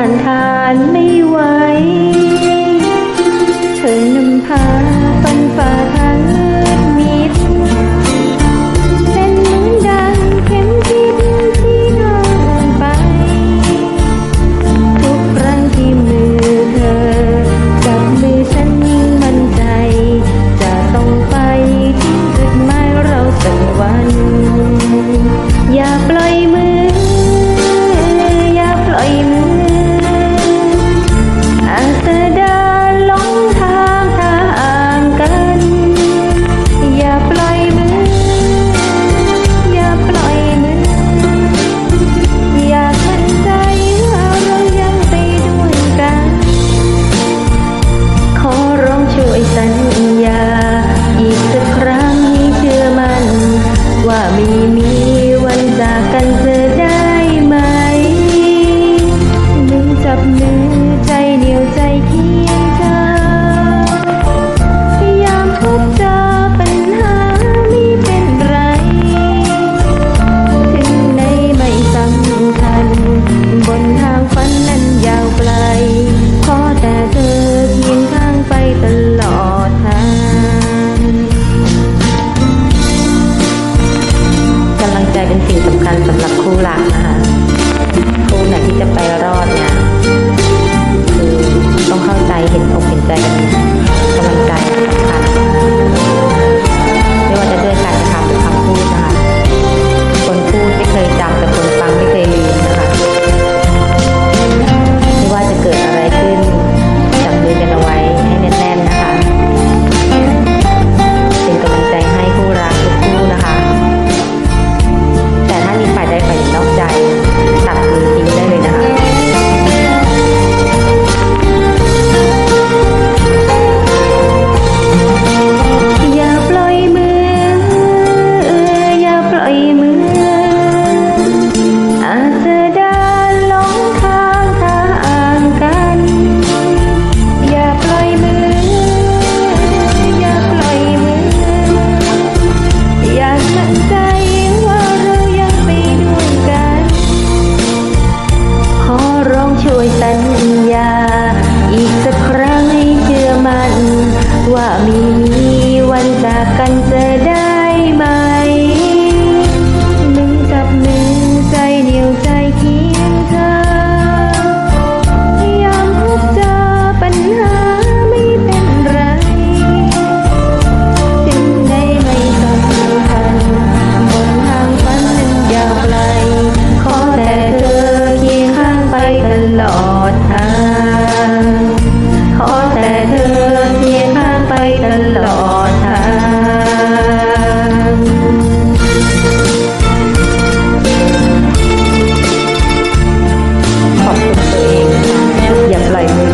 านทานไม่ันสำหรับคู่รักนะคะคู่ไหนที่จะไป ญา อีกสักครั้งให้เชื่อมัน ว่ามีวันจากกันเจอ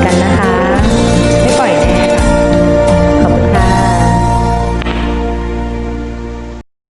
กันนะคะ